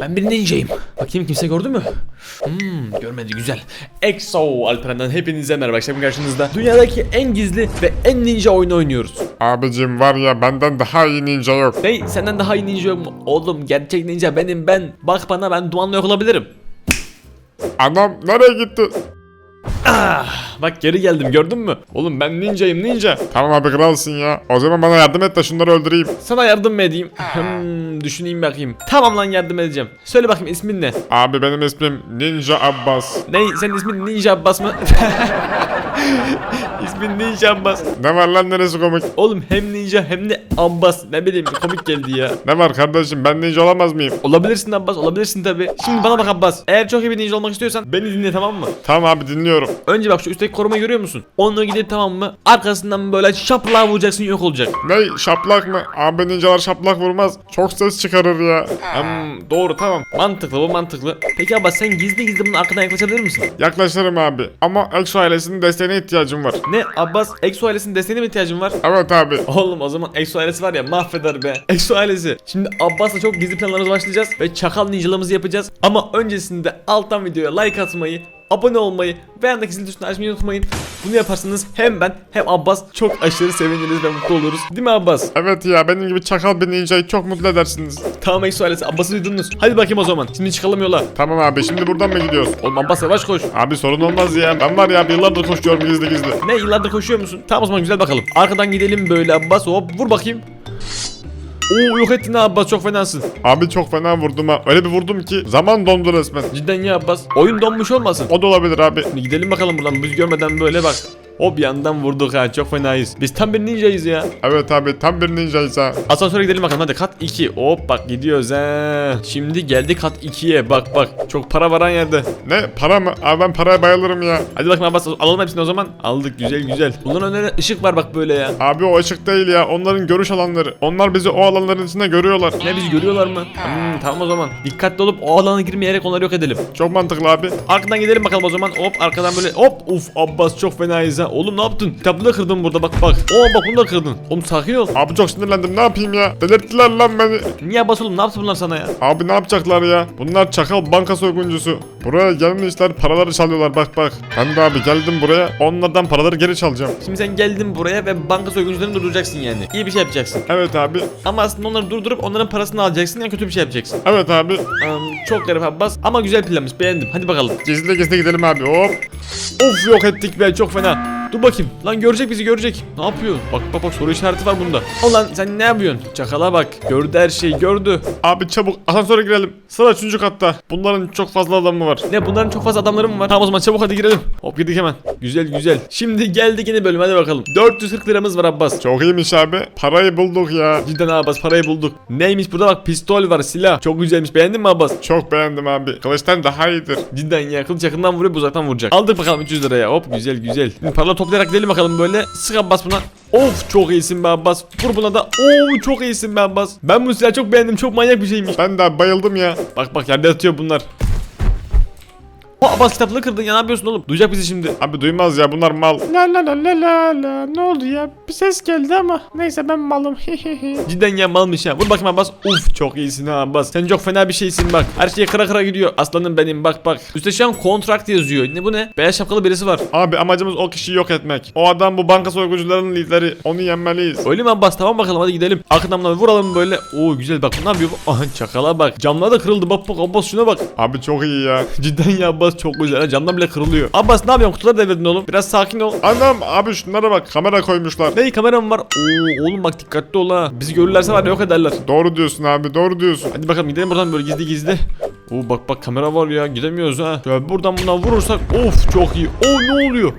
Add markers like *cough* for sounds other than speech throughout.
Ben bir ninjayım. Bakayım kimse gördü mü? Hmm, görmedi güzel. EXO Alperen'den hepinize merhaba. Akşam karşınızda dünyadaki en gizli ve en ninja oyunu oynuyoruz. Abicim var ya benden daha iyi ninja yok. Hey senden daha iyi ninja yok mu? Oğlum gerçek ninja benim ben. Bak bana ben dumanla yok olabilirim. Anam nereye gitti? Bak geri geldim gördün mü? Oğlum ben ninjayım ninja. Tamam abi kralsın ya. O zaman bana yardım et de şunları öldüreyim. Sana yardım mı edeyim? Hmm, düşüneyim bakayım. Tamam lan yardım edeceğim. Söyle bakayım ismin ne? Abi benim ismim Ninja Abbas. Ne? Senin ismin Ninja Abbas mı? *laughs* ismin Ninja Abbas. Ne var lan neresi komik? Oğlum hem ninja hem de Abbas. Ne bileyim komik geldi ya. Ne var kardeşim ben ninja olamaz mıyım? Olabilirsin Abbas olabilirsin tabi. Şimdi bana bak Abbas. Eğer çok iyi bir ninja olmak istiyorsan beni dinle tamam mı? Tamam abi dinliyorum. Önce bak şu üstteki korumayı görüyor musun? Onunla gidip tamam mı? Arkasından böyle şaplığa vuracaksın yok olacak. Ne şaplak mı? Abi ninjalar şaplak vurmaz. Çok ses çıkarır ya. Hmm, doğru tamam. Mantıklı bu mantıklı. Peki Abbas sen gizli gizli bunun arkadan yaklaşabilir misin? Yaklaşırım abi. Ama Exo ailesinin desteğine ihtiyacım var. Ne Abbas Exo ailesinin desteğine mi ihtiyacın var? Evet abi. Oğlum o zaman Exo ailesi var ya mahveder be. Exo ailesi. Şimdi Abbas'la çok gizli planlarımıza başlayacağız ve çakal ninjalığımızı yapacağız. Ama öncesinde alttan videoya like atmayı, abone olmayı ve yandaki zil tuşunu açmayı unutmayın. Bunu yaparsanız hem ben hem Abbas çok aşırı seviniriz ve mutlu oluruz. Değil mi Abbas? Evet ya benim gibi çakal bir ninjayı çok mutlu edersiniz. Tamam Exo ailesi Abbas'ı duydunuz. Hadi bakayım o zaman. Şimdi çıkalım yola. Tamam abi şimdi buradan mı gidiyoruz? Oğlum Abbas yavaş koş. Abi sorun olmaz ya. Ben var ya yıllardır koşuyorum gizli gizli. Ne yıllardır koşuyor musun? Tamam o zaman güzel bakalım. Arkadan gidelim böyle Abbas hop vur bakayım. Oo yok ettin Abbas çok fenasın. Abi çok fena vurdum ha. Öyle bir vurdum ki zaman dondu resmen. Cidden ya Abbas. Oyun donmuş olmasın. O da olabilir abi. Gidelim bakalım buradan biz görmeden böyle bak. Hop yandan vurduk ha çok fenayız. Biz tam bir ninjayız ya. Evet abi tam bir ninjayız ha. Asansöre gidelim bakalım hadi kat 2. Hop bak gidiyoruz ha. Şimdi geldi kat 2'ye bak bak. Çok para varan yerde. Ne para mı? Abi ben paraya bayılırım ya. Hadi bakayım Abbas alalım hepsini o zaman. Aldık güzel güzel. Bunların önüne ışık var bak böyle ya. Abi o ışık değil ya. Onların görüş alanları. Onlar bizi o alanların içinde görüyorlar. Ne bizi görüyorlar mı? Hmm, tamam o zaman. Dikkatli olup o alana girmeyerek onları yok edelim. Çok mantıklı abi. Arkadan gidelim bakalım o zaman. Hop arkadan böyle hop uf Abbas çok fenayız ha. Oğlum ne yaptın? Kitabını da kırdın burada bak bak. Oo bak bunu da kırdın. Oğlum sakin ol. Abi çok sinirlendim. Ne yapayım ya? Delirttiler lan beni. Niye Abbas oğlum ne yaptı bunlar sana ya? Abi ne yapacaklar ya? Bunlar çakal banka soyguncusu. Buraya gelmişler paraları çalıyorlar bak bak. Ben de abi geldim buraya. Onlardan paraları geri çalacağım. Şimdi sen geldin buraya ve banka soyguncularını durduracaksın yani. İyi bir şey yapacaksın. Evet abi. Ama aslında onları durdurup onların parasını alacaksın ya kötü bir şey yapacaksın. Evet abi. Hmm, çok garip Abbas ama güzel planmış beğendim. Hadi bakalım. Gizli gizli gidelim abi. Hop. Of yok ettik be çok fena. Dur bakayım. Lan görecek bizi görecek. Ne yapıyor? Bak bak bak soru işareti var bunda. Ulan sen ne yapıyorsun? Çakala bak. Gördü her şeyi gördü. Abi çabuk asansöre girelim. Sıra 3. katta. Bunların çok fazla adamı var. Ne bunların çok fazla adamları mı var? Tamam o zaman çabuk hadi girelim. Hop girdik hemen. Güzel güzel. Şimdi geldik yeni bölüm hadi bakalım. 440 liramız var Abbas. Çok iyiymiş abi. Parayı bulduk ya. Cidden Abbas parayı bulduk. Neymiş burada bak pistol var silah. Çok güzelmiş beğendin mi Abbas? Çok beğendim abi. Kılıçtan daha iyidir. Cidden ya kılıç yakından vuruyor bu uzaktan vuracak. Aldık bakalım 300 liraya hop güzel güzel. Şimdi paraları toplayarak gidelim bakalım böyle. Sık Abbas buna. Of çok iyisin be Abbas. Vur buna da. Oo çok iyisin be Abbas. Ben bu silahı çok beğendim. Çok manyak bir şeymiş. Ben de bayıldım ya. Bak bak yerde yatıyor bunlar. O Abbas kitaplığı kırdın ya ne yapıyorsun oğlum? Duyacak bizi şimdi. Abi duymaz ya bunlar mal. La la la la la la ne oldu ya bir ses geldi ama neyse ben malım *laughs* Cidden ya malmış ha. Vur bakayım Abbas. Uf çok iyisin ha Abbas. Sen çok fena bir şeysin bak. Her şey kıra kıra gidiyor. Aslanım benim bak bak. Üstte şu an kontrakt yazıyor. Ne bu ne? Beyaz şapkalı birisi var. Abi amacımız o kişiyi yok etmek. O adam bu banka soyguncularının lideri. Onu yenmeliyiz. Öyle mi Abbas? Tamam bakalım hadi gidelim. Bunları vuralım böyle. Oo güzel bak. Ne yapıyor? Aha çakala bak. Camlar da kırıldı. Bak bak Abbas şuna bak. Abi çok iyi ya. *laughs* Cidden ya Abbas çok güzel. Ha, Camlar bile kırılıyor. Abbas ne yapıyorsun? Kutuları devirdin oğlum. Biraz sakin ol. Anam abi şunlara bak kamera koymuşlar. Ne kameram var? Oo oğlum bak dikkatli ol ha. Bizi görürlerse var ya yok ederler. Doğru diyorsun abi doğru diyorsun. Hadi bakalım gidelim buradan böyle gizli gizli. Oo bak bak kamera var ya gidemiyoruz ha. Şöyle buradan buna vurursak of çok iyi. Oo ne oluyor?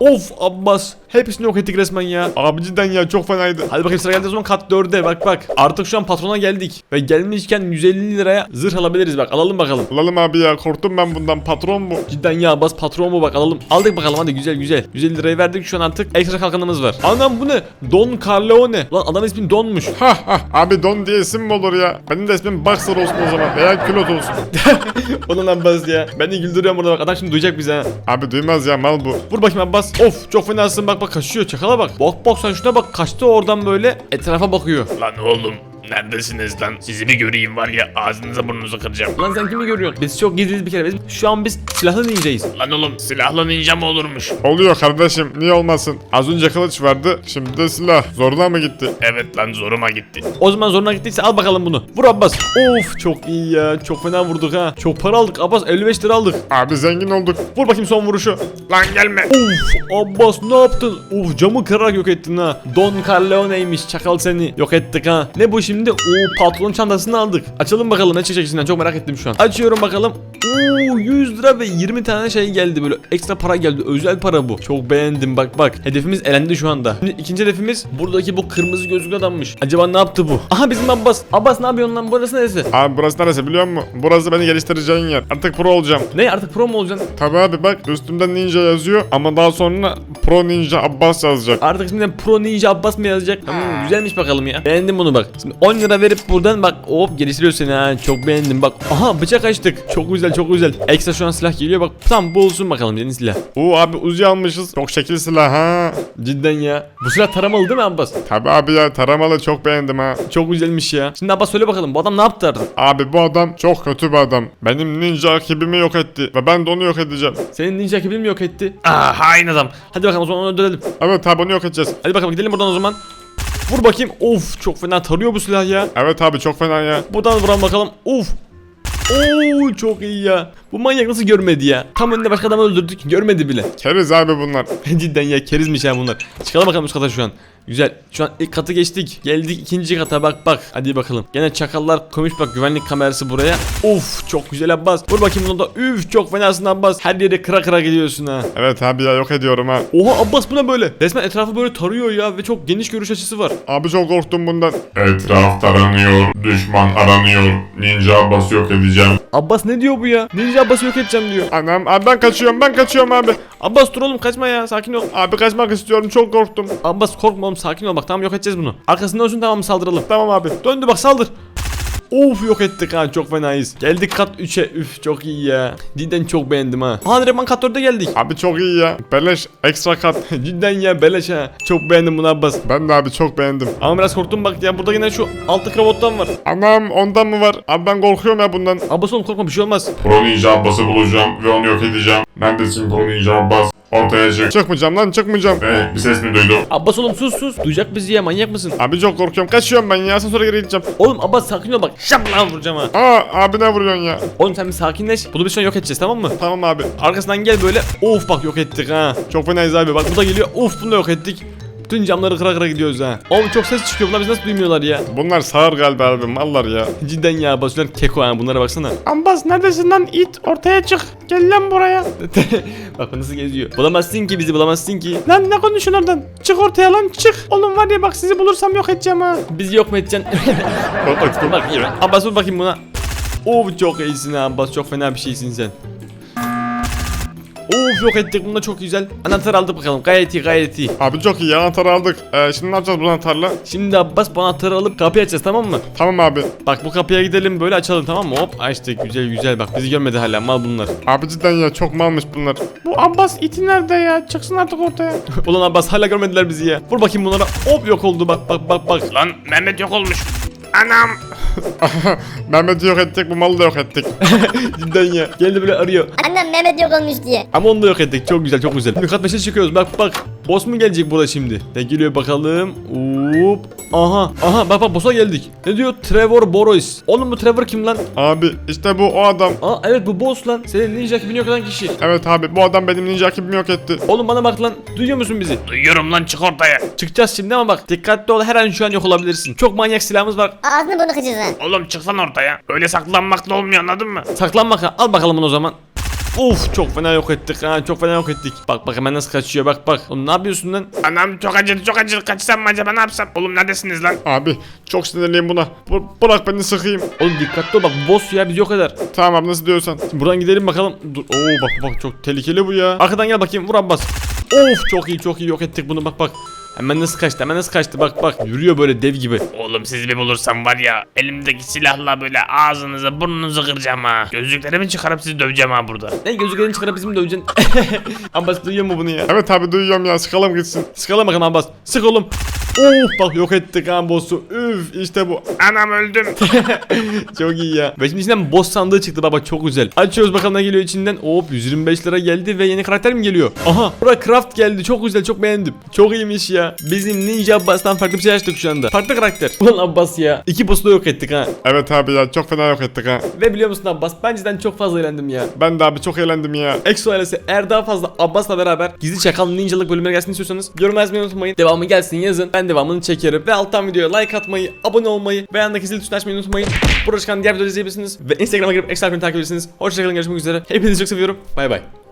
Of Abbas. Hepsini yok ettik resmen ya. Abi cidden ya çok fenaydı. Hadi bakayım sıra geldi o zaman kat 4'e bak bak. Artık şu an patrona geldik. Ve gelmişken 150 liraya zırh alabiliriz bak alalım bakalım. Alalım abi ya korktum ben bundan patron bu. Cidden ya bas patron mu bak alalım. Aldık bakalım hadi güzel güzel. 150 lirayı verdik şu an artık ekstra kalkanımız var. Anam bu ne? Don Carleone. Lan adam ismi Don'muş. Ha ha abi don diye isim mi olur ya? Benim de ismim Boxer olsun o zaman veya külot olsun. *laughs* Onun lan bas ya. Ben de güldürüyorum burada bak adam şimdi duyacak bizi ha. Abi duymaz ya mal bu. Vur bakayım Abbas. Of çok fenasın. Bak bak kaçıyor. Çakala bak. Bak bak sen şuna bak. Kaçtı oradan böyle. Etrafa bakıyor. Lan oğlum Neredesiniz lan? Sizi bir göreyim var ya ağzınıza burnunuzu kıracağım. Lan sen kimi görüyorsun? Biz çok gizliyiz bir kere. Biz, şu an biz silahlı ninjayız. Lan oğlum silahla ninja mı olurmuş? Oluyor kardeşim niye olmasın? Az önce kılıç vardı şimdi de silah. Zoruna mı gitti? Evet lan zoruma gitti. O zaman zoruna gittiyse al bakalım bunu. Vur Abbas. Of çok iyi ya. Çok fena vurduk ha. Çok para aldık. Abbas 55 lira aldık. Abi zengin olduk. Vur bakayım son vuruşu. Lan gelme. Of Abbas ne yaptın? Of camı kırarak yok ettin ha. Don Corleone'ymiş çakal seni. Yok ettik ha. Ne bu şimdi? Oo patron çantasını aldık. Açalım bakalım ne çıkacak içinden çok merak ettim şu an. Açıyorum bakalım. Oo 100 lira ve 20 tane şey geldi böyle ekstra para geldi özel para bu. Çok beğendim bak bak. Hedefimiz elendi şu anda. Şimdi ikinci hedefimiz buradaki bu kırmızı gözlü adammış. Acaba ne yaptı bu? Aha bizim Abbas. Abbas ne yapıyorsun lan burası neresi? Abi burası neresi biliyor musun? Burası beni geliştireceğin yer. Artık pro olacağım. Ne artık pro mu olacaksın? Tabi abi bak üstümde ninja yazıyor ama daha sonra pro ninja Abbas yazacak. Artık şimdi Pro Ninja Abbas mı yazacak? Hmm, güzelmiş bakalım ya. Beğendim bunu bak. Şimdi 10 lira verip buradan bak hop geliştiriyor seni ha. Çok beğendim bak. Aha bıçak açtık. Çok güzel çok güzel. Ekstra şu an silah geliyor bak. Tamam bu olsun bakalım yeni silah. Oo abi uzi almışız. Çok şekil silah ha. Cidden ya. Bu silah taramalı değil mi Abbas? Tabi abi ya taramalı çok beğendim ha. Çok güzelmiş ya. Şimdi Abbas söyle bakalım bu adam ne yaptı artık? Abi bu adam çok kötü bir adam. Benim ninja ekibimi yok etti ve ben de onu yok edeceğim. Senin ninja ekibini mi yok etti? Ah hain adam. Hadi bakalım o zaman onu öldürelim. Evet abi onu yok edeceğiz. Hadi bakalım gidelim buradan o zaman. Vur bakayım. Of çok fena tarıyor bu silah ya. Evet abi çok fena ya. Buradan vuralım bakalım. Uf. Oo çok iyi ya. Bu manyak nasıl görmedi ya? Tam önünde başka adamı öldürdük. Görmedi bile. Keriz abi bunlar. *laughs* Cidden ya kerizmiş ya bunlar. Çıkalım bakalım üst kata şu an. Güzel. Şu an ilk katı geçtik. Geldik ikinci kata bak bak. Hadi bakalım. Gene çakallar koymuş bak güvenlik kamerası buraya. Of çok güzel Abbas. Vur bakayım bunu da. Üf çok fenasın Abbas. Her yere kıra kıra gidiyorsun ha. Evet abi ya yok ediyorum ha. Oha Abbas bu ne böyle? Resmen etrafı böyle tarıyor ya ve çok geniş görüş açısı var. Abi çok korktum bundan. Etraf taranıyor, düşman aranıyor. Ninja Abbas yok edeceğim. Abbas ne diyor bu ya? Ninja Abbas'ı yok edeceğim diyor. Anam abi ben kaçıyorum ben kaçıyorum abi. Abbas dur oğlum kaçma ya sakin ol. Abi kaçmak istiyorum çok korktum. Abbas korkma oğlum sakin ol bak tamam yok edeceğiz bunu. Arkasında olsun tamam saldıralım. Tamam abi. Döndü bak saldır. Of yok ettik ha çok fenayız. Geldik kat 3'e üf çok iyi ya. Cidden çok beğendim ha. Ha direktman kat 4'e geldik. Abi çok iyi ya. Beleş ekstra kat. *laughs* Cidden ya beleş ha. Çok beğendim bunu Abbas. Ben de abi çok beğendim. Ama biraz korktum bak ya burada yine şu altı kravottan var. Anam ondan mı var? Abi ben korkuyorum ya bundan. Abbas oğlum korkma bir şey olmaz. Pro Ninja Abbas'ı bulacağım ve onu yok edeceğim. Neredesin Pro Ninja Abbas? Ortaya çık. Çıkmayacağım lan çıkmayacağım. Eh, bir ses mi duydum? Abbas oğlum sus sus. Duyacak bizi ya manyak mısın? Abi çok korkuyorum. Kaçıyorum ben ya. Sen sonra geri gideceğim. Oğlum Abbas sakin ol bak. Şap lan vuracağım ha. Aa abi ne vuruyorsun ya? Oğlum sen bir sakinleş. Bunu şu an yok edeceğiz tamam mı? Tamam abi. Arkasından gel böyle. Of bak yok ettik ha. Çok fenayız abi. Bak bu da geliyor. Of bunu da yok ettik. Bütün camları kıra kıra gidiyoruz ha. Oğlum çok ses çıkıyor. Bunlar biz nasıl duymuyorlar ya? Bunlar sağır galiba abi. Mallar ya. Cidden ya basıyorlar keko ha bunlara baksana. Ambas neredesin lan it ortaya çık. Gel lan buraya. bak nasıl geziyor. Bulamazsın ki bizi bulamazsın ki. Lan ne konuşun oradan? Çık ortaya lan çık. Oğlum var ya bak sizi bulursam yok edeceğim ha. Bizi yok mu edeceksin? bak bak Abbas vur bakayım buna. Of çok iyisin ha Abbas çok fena bir şeysin sen. Of yok ettik bunda çok güzel. Anahtar aldık bakalım gayet iyi gayet iyi. Abi çok iyi. Anahtarı aldık. Ee, şimdi ne yapacağız bu anahtarla? Şimdi Abbas bu anahtarı alıp kapıyı açacağız tamam mı? Tamam abi. Bak bu kapıya gidelim böyle açalım tamam mı? Hop açtık güzel güzel bak bizi görmedi hala mal bunlar. Abi cidden ya çok malmış bunlar. Bu Abbas iti nerede ya? Çıksın artık ortaya. *laughs* Ulan Abbas hala görmediler bizi ya. Vur bakayım bunlara. Hop yok oldu bak bak bak bak. Lan Mehmet yok olmuş. Anam. *laughs* Mehmet'i yok ettik. Bu malı da yok ettik. *laughs* Cidden ya. Geldi böyle arıyor. Annem Mehmet yok olmuş diye. Ama onu da yok ettik. Çok güzel çok güzel. Şimdi kat beşe çıkıyoruz. Bak bak. Boss mu gelecek burada şimdi? Ne geliyor bakalım. Hop. Aha. Aha bak bak boss'a geldik. Ne diyor? Trevor Boros. Oğlum bu Trevor kim lan? abi işte bu o adam. Aa evet bu boss lan. Senin ninja ekibini yok eden kişi. Evet abi bu adam benim ninja ekibimi yok etti. Oğlum bana bak lan. Duyuyor musun bizi? Duyuyorum lan çık ortaya. Çıkacağız şimdi ama bak dikkatli ol her an şu an yok olabilirsin. Çok manyak silahımız var. Ağzını bunu kıcırız ha. Oğlum çıksan ortaya. Öyle saklanmakla olmuyor anladın mı? Saklanmak ha. Al bakalım bunu o zaman. Uf çok fena yok ettik ha çok fena yok ettik. Bak bak hemen nasıl kaçıyor bak bak. Oğlum ne yapıyorsun lan? Anam çok acıdı çok acıdı. Kaçsam mı acaba ne yapsam? Oğlum neredesiniz lan? Abi çok sinirliyim buna. Bu- bırak beni sıkayım. Oğlum dikkatli ol bak bu boss ya biz yok eder. Tamam abi nasıl diyorsan. Şimdi buradan gidelim bakalım. Dur. Oo bak bak çok tehlikeli bu ya. Arkadan gel bakayım vur Abbas. Of çok iyi çok iyi yok ettik bunu bak bak. Hemen nasıl kaçtı hemen nasıl kaçtı bak bak. Yürüyor böyle dev gibi. Oğlum sizi bir bulursam var ya elimdeki silahla böyle ağzınızı burnunuzu kıracağım ha. Gözlüklerimi çıkarıp sizi döveceğim ha burada. Ne gözlüklerini çıkarıp bizim döveceksin. *laughs* Abbas duyuyor mu bunu ya? Evet abi duyuyorum ya sıkalım gitsin. Sıkalım bakalım Abbas. Sık oğlum. Of bak yok ettik ha boss'u. Üf işte bu. *laughs* Anam öldüm. Çok iyi ya. Ve şimdi içinden boss sandığı çıktı baba çok güzel. Açıyoruz bakalım ne geliyor içinden. Hop 125 lira geldi ve yeni karakter mi geliyor? Aha bura craft geldi çok güzel çok beğendim. Çok iyiymiş ya. Bizim Ninja Abbas'tan farklı bir şey açtık şu anda. Farklı karakter. Ulan Abbas ya. İki da yok ettik ha. Evet abi ya çok fena yok ettik ha. Ve biliyor musun Abbas ben cidden çok fazla eğlendim ya. Ben de abi çok eğlendim ya. Exo ailesi eğer daha fazla Abbas'la beraber gizli çakal ninjalık bölümleri gelsin istiyorsanız yorum yazmayı unutmayın. Devamı gelsin yazın. Ben devamını çekerim. Ve alttan videoya like atmayı, abone olmayı ve yandaki zil tuşunu açmayı unutmayın. Burada çıkan diğer videoları izleyebilirsiniz. Ve Instagram'a girip ekstra takip edebilirsiniz. Hoşçakalın görüşmek üzere. Hepinizi çok seviyorum. Bay bay.